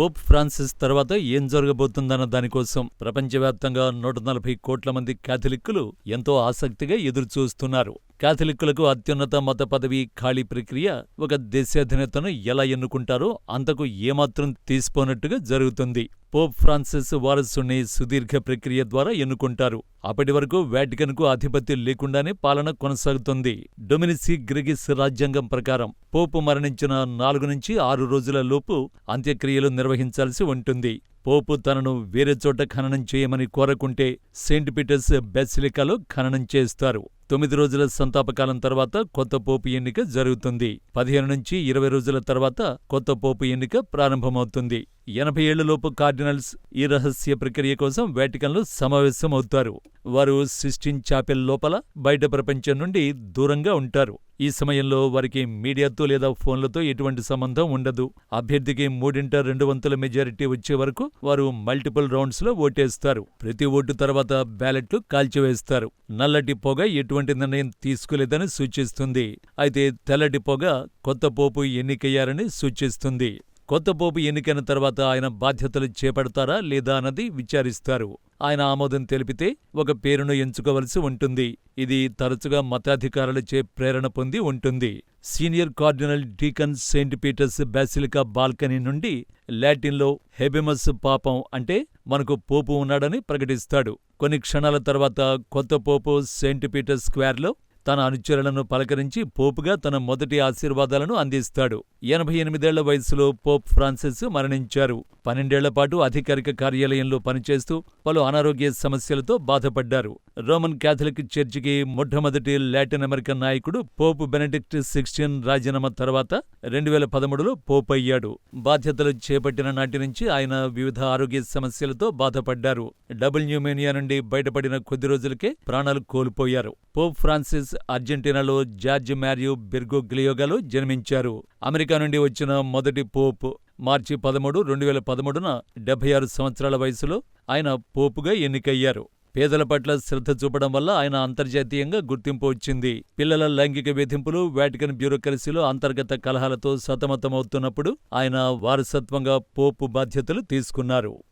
Pope Francis తర్వాత ఏం జరగబోతుందన్న దానికోసం ప్రపంచవ్యాప్తంగా నూట నలభై కోట్ల మంది కాథలిక్కులు ఎంతో ఆసక్తిగా ఎదురుచూస్తున్నారు. కాథలిక్కులకు అత్యున్నత మత పదవి ఖాళీ ప్రక్రియ ఒక దేశాధినేతను ఎలా ఎన్నుకుంటారో అంతకు ఏమాత్రం తీసిపోనట్టుగా జరుగుతుంది. పోప్ ఫ్రాన్సిస్ వారసుని సుదీర్ఘ ప్రక్రియ ద్వారా ఎన్నుకుంటారు. అప్పటి వరకు వాటికన్కు ఆధిపత్యం లేకుండానే పాలన కొనసాగుతుంది. డొమినిసి గ్రిగిస్ రాజ్యాంగం ప్రకారం పోపు మరణించిన నాలుగు నుంచి ఆరు రోజుల లోపు అంత్యక్రియలు నిర్వహించాల్సి ఉంటుంది. పోపు తనను వేరే చోట ఖననం చేయమని కోరకుంటే సెయింట్ పీటర్స్ బెసిలికాలో ఖననం చేస్తారు. తొమ్మిది రోజుల సంతాపకాలం తర్వాత కొత్త పోపు ఎన్నిక జరుగుతుంది. పదిహేను నుంచి ఇరవై రోజుల తర్వాత కొత్త పోపు ఎన్నిక ప్రారంభమవుతుంది. ఎనభై ఏళ్ళలోపు కార్డినల్స్ ఈ రహస్య ప్రక్రియ కోసం వేటికన్లో సమావేశమవుతారు. వారు సిస్టిన్ చాపెల్ లోపల బయట ప్రపంచం నుండి దూరంగా ఉంటారు. ఈ సమయంలో వారికి మీడియాతో లేదా ఫోన్లతో ఎటువంటి సంబంధం ఉండదు. అభ్యర్థికి మూడింట రెండు వంతుల మెజారిటీ వచ్చే వరకు వారు మల్టిపుల్ రౌండ్స్లో ఓటేస్తారు. ప్రతి ఓటు తర్వాత బ్యాలెట్లు కాల్చివేస్తారు. నల్లటి పొగ ఎటువంటి నిర్ణయం తీసుకోలేదని సూచిస్తుంది. అయితే తెల్లటి పొగ కొత్త పోపు ఎన్నికయ్యారని సూచిస్తుంది. కొత్త పోపు ఎన్నికైన తర్వాత ఆయన బాధ్యతలు చేపడతారా లేదా అన్నది విచారిస్తారు. ఆయన ఆమోదం తెలిపితే ఒక పేరును ఎంచుకోవలసి ఉంటుంది. ఇది తరచుగా మతాధికారులచే ప్రేరణ పొంది ఉంటుంది. Senior cardinal deacon Saint Peter's Basilica balcony నుండి లాటిన్లో హెబిమస్ పాపం అంటే మనకు పోపు ఉన్నాడని ప్రకటిస్తాడు. కొన్ని క్షణాల తర్వాత కొత్త పోపు సెయింట్ పీటర్స్ స్క్వేర్లో తన అనుచరులను పలకరించి పోపుగా తన మొదటి ఆశీర్వాదాలను అందిస్తాడు. ఎనభై ఎనిమిదేళ్ళ వయసులో పోప్ ఫ్రాన్సిస్ మరణించారు. పన్నెండేళ్ళపాటు అధికారిక కార్యాలయంలో పనిచేస్తూ పలు అనారోగ్య సమస్యలతో బాధపడ్డారు. రోమన్ క్యాథలిక్ చర్చికి మొట్టమొదటి లాటిన్ అమెరికన్ నాయకుడు పోపు బెనడిక్ట్ సిక్స్టీన్ రాజీనామా తర్వాత రెండు వేల పదమూడులో పోప్ అయ్యాడు. బాధ్యతలు చేపట్టిన నాటి నుంచి ఆయన వివిధ ఆరోగ్య సమస్యలతో బాధపడ్డారు. డబుల్ న్యూమేనియా నుండి బయటపడిన కొద్ది రోజులకే ప్రాణాలు కోల్పోయారు. పోప్ ఫ్రాన్సిస్ అర్జెంటీనాలో జార్జ్ మ్యారియో బెర్గోగ్లియోగాలో జన్మించారు. అమెరికా నుండి వచ్చిన మొదటి పోప్ మార్చి పదమూడు రెండు వేల పదమూడున డెబ్బై ఆరు సంవత్సరాల వయసులో ఆయన పోపుగా ఎన్నికయ్యారు. పేదల పట్ల శ్రద్ధ చూపడం వల్ల ఆయన అంతర్జాతీయంగా గుర్తింపు వచ్చింది. పిల్లల లైంగిక వేధింపులు వాటికన్ బ్యూరోక్రసీలో అంతర్గత కలహాలతో సతమతమవుతున్నప్పుడు ఆయన వారసత్వంగా పోపు బాధ్యతలు తీసుకున్నారు.